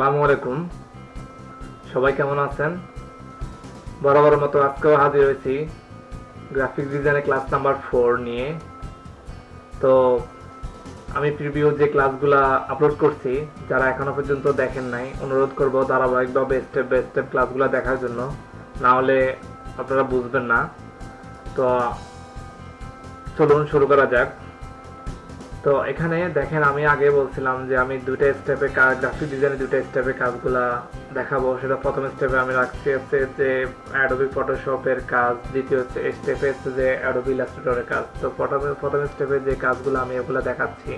আসসালামু আলাইকুম। সবাই কেমন আছেন? বরাবর মতো আজকেও হাজির হয়েছি গ্রাফিক ডিজাইনের ক্লাস নাম্বার ফোর নিয়ে। তো আমি প্রিভিউ যে ক্লাসগুলা আপলোড করছি, যারা এখনও পর্যন্ত দেখেন নাই, অনুরোধ করব ধারাবাহিকভাবে স্টেপ বাই স্টেপ ক্লাসগুলো দেখার জন্য। না হলে আপনারা বুঝবেন না। তো চলুন শুরু করা যাক। তো এখানে দেখেন আমি আগে বলছিলাম যে আমি দুটা স্টেপে কাজ গ্রাফিক ডিজাইনের দুইটা স্টেপে কাজগুলা দেখাবো। সেটা প্রথম স্টেপে আমি রাখছি হচ্ছে যে অ্যাডোবি ফটোশপের কাজ, দ্বিতীয় হচ্ছে স্টেপে হচ্ছে যে অ্যাডোবি ইলাস্ট্রেটরের কাজ। তো প্রথমে, প্রথম স্টেপে যে কাজগুলো আমি এগুলো দেখাচ্ছি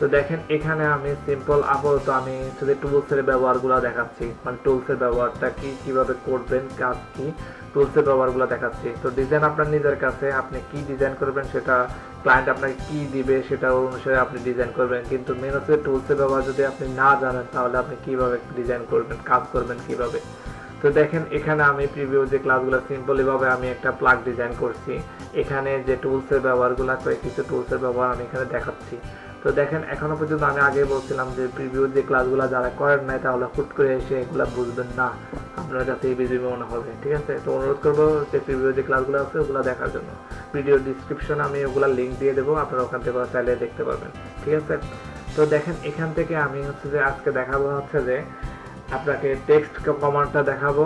তো দেখেন, এখানে আমি সিম্পল আপাতত আমি শুধু টুলসের ব্যবহারগুলো দেখাচ্ছি। মানে টুলসের ব্যবহারটা কি, কীভাবে করবেন, কাজ কি টুলসের ব্যবহারগুলো দেখাচ্ছি। তো ডিজাইন আপনার নিজের কাছে, আপনি কি ডিজাইন করবেন সেটা ক্লায়েন্ট আপনাকে কি দিবে সেটা অনুসারে আপনি ডিজাইন করবেন। কিন্তু মেন হচ্ছে টুলসের ব্যবহার যদি আপনি না জানেন, তাহলে আপনি কীভাবে ডিজাইন করবেন, কাজ করবেন কীভাবে? তো দেখেন, এখানে আমি প্রিভিউ যে ক্লাসগুলো সিম্পলি ভাবে আমি একটা প্লাগ ডিজাইন করছি। এখানে যে টুলসের ব্যবহারগুলো করে কিছু টুলসের ব্যবহার আমি এখানে দেখাচ্ছি। তো দেখেন, এখনও পর্যন্ত আমি আগে বলছিলাম যে প্রিভিউ যে ক্লাসগুলো যারা করেন নাই, তাহলে হুট করে এসে এগুলো বুঝবেন না। আপনার কাছে এই বিজিবি মনে হবে, ঠিক আছে? তো অনুরোধ করব যে প্রিভিউ যে ক্লাসগুলো আছে, ওগুলো দেখার জন্য। ভিডিও ডিসক্রিপশনে আমি ওগুলো লিঙ্ক দিয়ে দেবো, আপনারা ওখান থেকে চাইলে দেখতে পারবেন, ঠিক আছে? তো দেখেন, এখান থেকে আমি হচ্ছে যে আজকে দেখাবো হচ্ছে যে আপনাকে টেক্সট কমান্ডটা দেখাবো।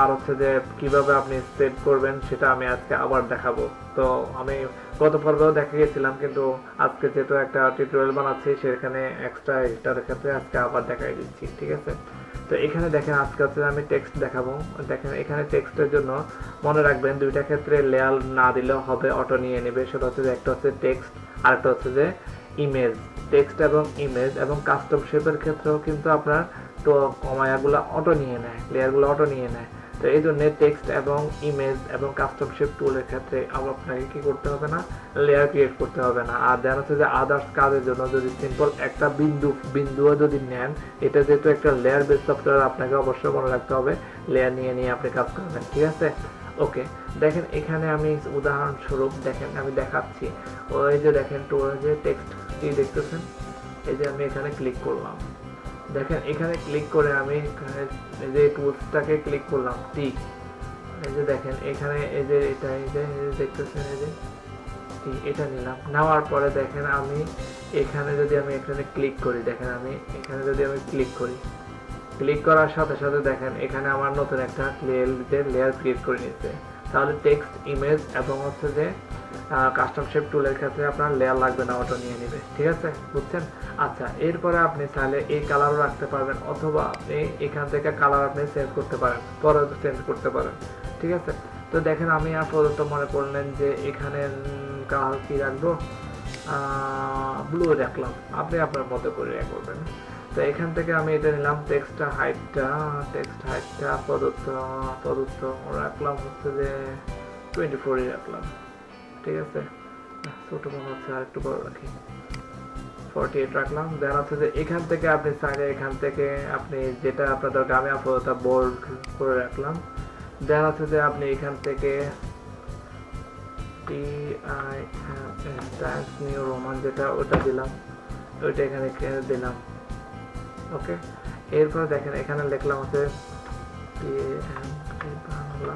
আর হচ্ছে যে কীভাবে আপনি সেভ করবেন সেটা আমি আজকে আবার দেখাবো। তো আমি গত পর্বেও দেখে গেছিলাম, কিন্তু আজকে যেহেতু একটা টিউটোরিয়াল বানাচ্ছি, সেখানে এক্সট্রা এটার ক্ষেত্রে আজকে আবার দেখাই দিচ্ছি, ঠিক আছে? তো এখানে দেখেন, আজকে হচ্ছে আমি টেক্সট দেখাবো। দেখেন, এখানে টেক্সটের জন্য মনে রাখবেন, দুইটা ক্ষেত্রে লেয়ার না দিলেও হবে অটো নিয়ে নেবে। সেটা হচ্ছে যে একটা হচ্ছে টেক্সট আর একটা হচ্ছে যে ইমেজ টেক্সট এবং ইমেজ এবং কাস্টম শেপের ক্ষেত্রেও কিন্তু আপনার তো কমায়াগুলো অটো নিয়ে নেয়, লেয়ারগুলো অটো নিয়ে নেয়। তো এই জন্য টেক্সট এবং ইমেজ এবং কাস্টম শেপ টুলের ক্ষেত্রে আপনাকে কি করতে হবে না লেয়ার ক্রিয়েট করতে হবে না। আর দেন হচ্ছে যে আদার্স কাজের জন্য যদি সিম্পল একটা বিন্দু, বিন্দুও যদি নেন, এটা যেহেতু একটা লেয়ার বেস সফটওয়্যার আপনাকে অবশ্যই মনে রাখতে হবে লেয়ার নিয়ে নিয়ে আপনি কাজ করবেন, ঠিক আছে? ওকে দেখেন এখানে আমি উদাহরণস্বরূপ দেখেন, আমি দেখাচ্ছি। ওই যে দেখেন টু যে টেক্সট কি দেখতেছেন, এই যে আমি এখানে ক্লিক করলাম। দেখেন, এখানে ক্লিক করে আমি এখানে এই যে টুলসটাকে ক্লিক করলাম টিক এই যে দেখেন, এখানে এই যে এটা, এই যে দেখতেছেন, এই যে এটা নিলাম। নেওয়ার পরে দেখেন, আমি এখানে যদি আমি এখানে ক্লিক করি, দেখেন, আমি এখানে যদি আমি ক্লিক করি ক্লিক করার সাথে সাথে দেখেন, এখানে আমার নতুন একটা লেয়ার ক্রিয়েট করে নিচ্ছে তাহলে টেক্সট ইমেজ এবং হচ্ছে যে কাস্টম শেপ টুলের ক্ষেত্রে আপনার লেয়ার লাগবে না ওটা নিয়ে নেবে, ঠিক আছে? বুঝছেন? আচ্ছা এরপরে আপনি চাইলে এই কালারও রাখতে পারবেন, অথবা আপনি এখান থেকে কালার আপনি চেঞ্জ করতে পারেন পরে চেঞ্জ করতে পারেন, ঠিক আছে? তো দেখেন, আমি আপাতত মনে করলেন যে এখানে কালার কি রাখব? ব্লু রাখলাম, আপনি আপনার মতো করে ইয়ে করবেন তো এখান থেকে আমি এটা নিলাম টেক্সট হাইটটা টেক্সট হাইটটা প্রদত্ত প্রদত্ত রাখলাম হচ্ছে যে টোয়েন্টি ফোরই রাখলাম। ঠিক আছে। ছোট মনে হচ্ছে আর একটু বড় রাখি ফর্টি এইট রাখলাম। দেন হচ্ছে যে এখান থেকে আপনি চাইলে এখান থেকে আপনি যেটা আপনার দরকার আমি আপাতত বোল্ড করে রাখলাম। দেন হচ্ছে যে আপনি এখান থেকে T I Times New Roman যেটা, ওটা দিলাম। ওইটা এখানে দিলাম। ওকে এরপর দেখেন, এখানে লিখলাম হচ্ছে বাংলা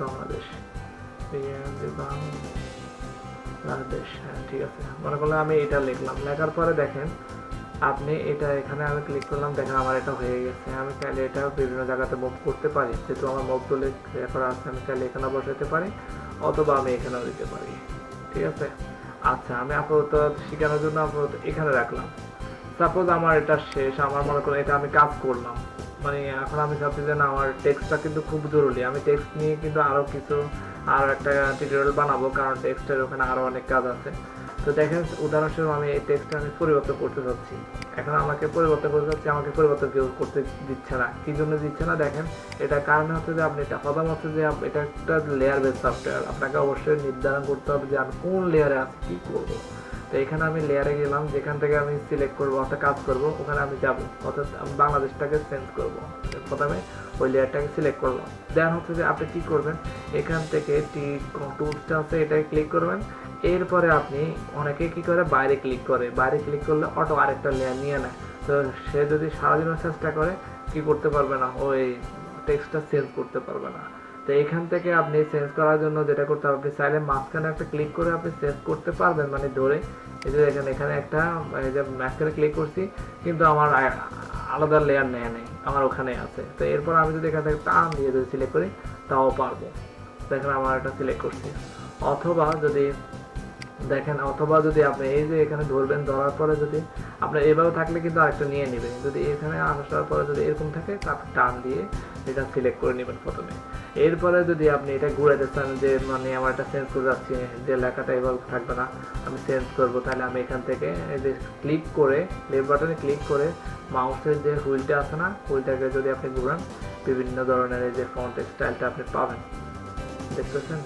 বাংলাদেশ। ঠিক আছে? মনে করলাম আমি এটা লিখলাম। লেখার পরে দেখেন, আপনি এটা এখানে আমি ক্লিক করলাম, দেখেন আমার এটা হয়ে গেছে। আমি চাইলে এটা বিভিন্ন জায়গাতে মুভ করতে পারি। যেহেতু আমার মুভ টুলে করা আছে, আমি চাইলে এখানে বসাতে পারি অথবা আমি এখানেও দিতে পারি। ঠিক আছে? আচ্ছা আমি আপাতত শেখানোর জন্য আপাতত এখানে রাখলাম। সাপোজ আমার এটা শেষ, আমার মনে করো এটা আমি কাজ করলাম। মানে এখন আমি চাচ্ছি যে না, আমার টেক্সটটা কিন্তু খুব জরুরি। আমি টেক্সট নিয়ে কিন্তু আরও কিছু, আর একটা টিউটোরিয়াল বানাবো, কারণ টেক্সটের ওখানে আরও অনেক কাজ আছে। তো দেখেন, উদাহরণস্বরূপ আমি এই টেক্সটটা আমি পরিবর্তন করতে চাচ্ছি এখন আমাকে পরিবর্তন করতে চাচ্ছি আমাকে পরিবর্তন কেউ করতে দিচ্ছে না। কি জন্য দিচ্ছে না? দেখেন এটা কারণ হচ্ছে যে আপনি এটা, প্রথম হচ্ছে যে এটা একটা লেয়ার বেস সফটওয়্যার আপনাকে অবশ্যই নির্ধারণ করতে হবে যে আমি কোন লেয়ারে আছি, কি করব। তো এখানে আমি লেয়ারে গেলাম, যেখান থেকে আমি সিলেক্ট করব, অর্থাৎ কাজ করব, ওখানে আমি যাব, অর্থাৎ আমি বাংলাদেশটাকে চেঞ্জ করব। প্রথমে ওই লেয়ারটাকে সিলেক্ট করলাম দেন হচ্ছে যে আপনি কি করবেন, এখান থেকে টি টুলসটা আছে এটাকে ক্লিক করবেন। এরপরে আপনি অনেকে কি করে, বাইরে ক্লিক করে। বাইরে ক্লিক করলে অটো আরেকটা লেয়ার নিয়ে নেয়। তো সে যদি সারাদিনও চেষ্টা করে, কি করতে পারবে না? ওই টেক্সটটা চেঞ্জ করতে পারবে না। তো এখান থেকে আপনি চেঞ্জ করার জন্য যেটা করতে হবে, আপনি চাইলে মাঝখানে একটা ক্লিক করে আপনি চেঞ্জ করতে পারবেন মানে ধরে। এই যে দেখেন, এখানে একটা, এই যে মাঝখানে ক্লিক করছি, কিন্তু আমার আলাদা লেয়ার নেয় নেই, আমার ওখানে আছে। তো এরপর আমি যদি এখান থেকে টান দিয়ে যদি সিলেক্ট করি, তাও পারব। দেখেন, আমার একটা সিলেক্ট করছি। অথবা যদি দেখেন, অথবা যদি আপনি এই যে এখানে ধরবেন, ধরার পরে যদি আপনার এভাবে থাকলে কিন্তু আরেকটা নিয়ে নেবেন। যদি এখানে আসার পরে যদি এরকম থাকে তারপর টান দিয়ে এটা সিলেক্ট করে নেবেন প্রথমে। এরপরে যদি আপনি এটা ঘুরাতে চান যে মানে আমার এটা চেঞ্জ করে যাচ্ছি, যে লেখাটা এভাবে থাকবে না, আমি চেঞ্জ করব, তাহলে আমি এখান থেকে এই যে ক্লিক করে লেফট বাটনে ক্লিক করে মাউসের যে হুইলটা আছে না, হুইলটাকে যদি আপনি ঘুরান, বিভিন্ন ধরনের এই যে ফন্ট স্টাইলটা আপনি পাবেন। দেখতেছেন?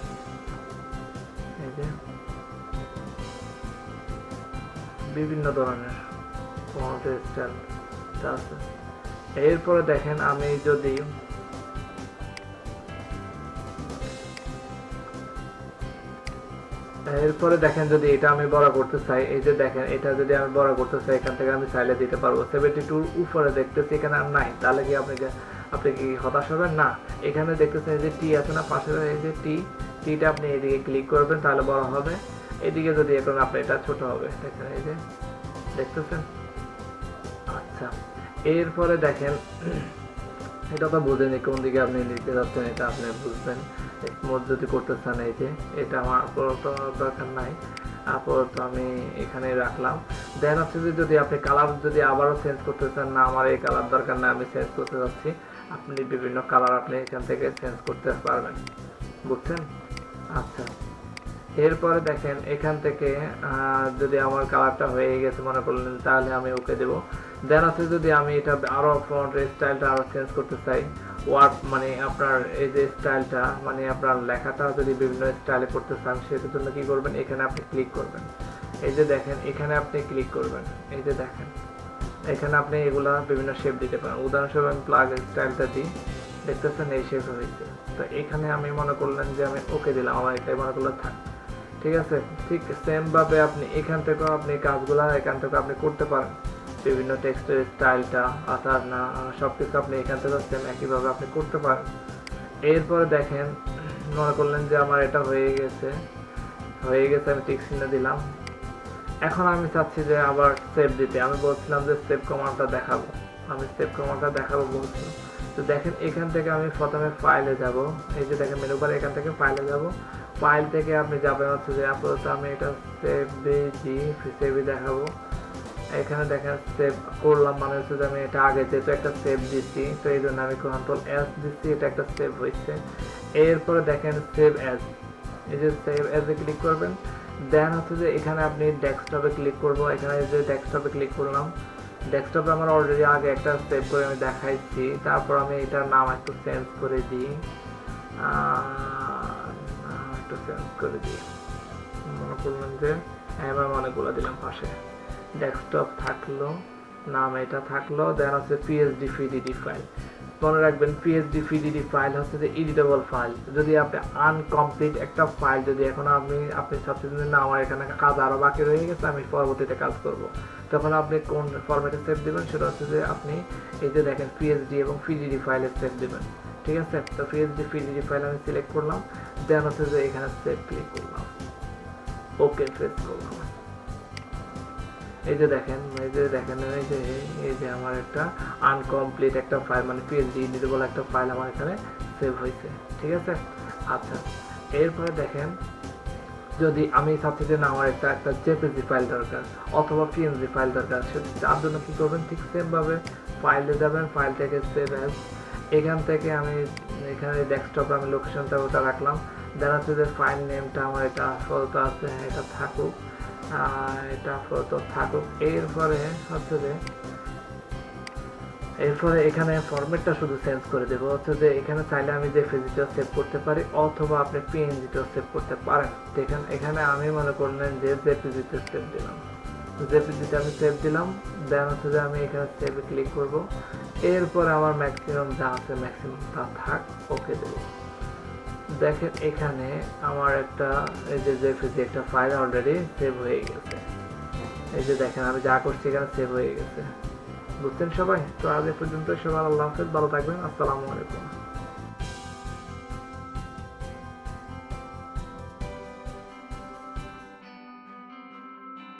বিভিন্ন ধরনের আছে। এরপরে দেখেন আমি যদি এরপরে দেখেন যদি এটা আমি বড় করতে চাই, এই যে দেখেন, এটা যদি আমি বড় করতে চাই, এখান থেকে আমি চাইলে দিতে পারব। সেভেন্টি টুর উপরে দেখতেছি এখানে আর নাই। তাহলে কি আপনি আপনি কি হতাশ হবেন? না। এখানে দেখতেছেন যে টি আছে না, পাশে এই যে টি টিটা আপনি এদিকে ক্লিক করবেন, তাহলে বড় হবে এদিকে যদি এখন আপনি এটা ছোট হবে, দেখেন এই যে, দেখতেছেন? আচ্ছা এরপরে দেখেন, এটা তো বুঝেনি কোন দিকে আপনি নিতে যাচ্ছেন, এটা আপনি বুঝবেন। স্মুথ যদি করতে চান এই যে, এটা আমার আপাতত দরকার নাই। আপাতত আমি এখানে রাখলাম। দেন হচ্ছে যে যদি আপনি কালার যদি আবারও চেঞ্জ করতে চান না, আমার এই কালার দরকার না আমি চেঞ্জ করতে যাচ্ছি। আপনি বিভিন্ন কালার আপনি এখান থেকে চেঞ্জ করতে পারবেন। বুঝছেন? আচ্ছা। এরপরে দেখেন, এখান থেকে যদি আমার কালারটা হয়ে গেছে মনে করলেন, তাহলে আমি ওকে দেবো। দেন আছে যদি আমি এটা আরও ফ্রন্টের স্টাইলটা আরও চেঞ্জ করতে চাই ওয়ার্ড মানে আপনার এই যে স্টাইলটা মানে আপনার লেখাটা যদি বিভিন্ন স্টাইলে করতে চান, সেটার জন্য কি করবেন? এখানে আপনি ক্লিক করবেন। এই যে দেখেন, এখানে আপনি ক্লিক করবেন। এই যে দেখেন, এখানে আপনি এগুলা বিভিন্ন শেপ দিতে পারেন। উদাহরণস্বরূপ আমি প্লাগ স্টাইলটা দিই। দেখতেছেন এই শেপ হয়েছে। তো এখানে আমি মনে করলেন যে আমি ওকে দিলাম। আমার এটাই মনে করলে থাক। ঠিক আছে? ঠিক সেম ভাবে আপনি এখান থেকেও আপনি কাজগুলা এখান থেকে আপনি করতে পারেন। বিভিন্ন টেক্সটের স্টাইলটা আসার না সব কিছু আপনি এখান থেকে সেম একইভাবে আপনি করতে পারেন। এরপরে দেখেন, মনে করলেন যে আমার এটা হয়ে গেছে। হয়ে গেছে, আমি টিক চিহ্ন দিলাম। এখন আমি চাচ্ছি যে আবার সেভ দিতে। আমি বলছিলাম যে সেভ কমান্ডটা দেখাবো। আমি সেভ কমান্ডটা দেখাবো বলছিলাম তো দেখেন, এখান থেকে আমি প্রথমে ফাইলে যাব। এই যে দেখেন মেনু বারে এখান থেকে ফাইলে যাব। ফাইল থেকে আপনি যাবেন হচ্ছে যে আপাতত আমি এটা সেভ দিয়েছি সেভই দেখাবো। এখানে দেখেন সেভ করলাম মানে হচ্ছে যে আমি এটা আগে যেহেতু একটা সেভ দিচ্ছি তো এই জন্য আমি কন্ট্রোল এস দিচ্ছি এটা একটা সেভ হয়েছে। এরপরে দেখেন সেভ অ্যাজ এই যে সেভ অ্যাজে ক্লিক করবেন দেন হচ্ছে যে এখানে আপনি ডেস্কটপে ক্লিক করব। এখানে যে ডেস্কটপে ক্লিক করলাম ডেস্কটপে আমার অলরেডি আগে একটা সেভ করে আমি দেখাইছি। তারপর আমি এটার নাম একটু চেঞ্জ করে দিই। একটু চেঞ্জ করে দিই মনে করলাম যে, এবার অনেকগুলো দিলাম পাশে। ডেস্কটপ থাকল, নাম এটা থাকল দেন হচ্ছে পিএইচডি ফিডিডি ফাইল মনে রাখবেন পিএইচডি ফিডিডি ফাইল হচ্ছে যে এডিটেবল ফাইল যদি আপনি আনকমপ্লিট একটা ফাইল যদি এখন আপনি আপনি যে না, আমার এখানে কাজ আরও বাকি রয়ে গেছে, আমি পরবর্তীতে কাজ করব। তখন আপনি কোন ফরম্যাটে সেভ দেবেন? সেটা হচ্ছে যে আপনি এই যে দেখেন পিএইচডি এবং পিডিডি ফাইলে সেভ দেবেন। ঠিক আছে? তো পিএইচডি পিডিডি ফাইল আমি সিলেক্ট করলাম দেন হচ্ছে যে এখানে সেভ ক্লিক করলাম। ওকে প্রেস করলাম। এই যে দেখেন, এই যে দেখেন, এই যে এই যে আমার একটা আনকমপ্লিট একটা ফাইল মানে পিএইচডি এডিটেবল একটা ফাইল আমার এখানে সেভ হয়েছে। ঠিক আছে? আচ্ছা এরপরে দেখেন, যদি আমি না, আমার একটা একটা জেপিজি ফাইল দরকার অথবা পিএনজি ফাইল দরকার তার জন্য কি করবেন? ঠিক সেম ভাবে ফাইলে যাবেন ফাইল থেকে সেভ অ্যাজ এখান থেকে আমি এখানে ডেস্কটপে আমি লোকেশনটা ওটা রাখলাম। দেখা যাচ্ছে যে ফাইল নেমটা আমার এটা আপাতত আছে হ্যাঁ, এটা থাকুক। এটা আপাতত থাকুক। এরপরে হচ্ছে যে এরপরে এখানে ফরম্যাটটা শুধু চেঞ্জ করে দেবো। হচ্ছে যে এখানে চাইলে আমি যে ফিজিটাও সেভ করতে পারি অথবা আপনি পিএনজিটাও সেভ করতে পারেন। এখানে আমি মনে করলেন যে জেপিজিতে সেভ দিলাম। জেপিজিতে আমি সেভ দিলাম। দেন হচ্ছে যে আমি এখানে সেভে ক্লিক করব। এরপরে আমার ম্যাক্সিমাম যা আছে ম্যাক্সিমাম তা থাক ওকে দেবো। দেখেন এখানে আমার একটা, এই যে জেপিজি একটা ফাইল অলরেডি সেভ হয়ে গেছে। এই যে দেখেন, আমি যা করছি এখানে সেভ হয়ে গেছে। বুঝছেন সবাই? তো আজ এ পর্যন্ত সবাই আল্লাহ হাফেজ, ভালো থাকবেন। আসসালামু আলাইকুম।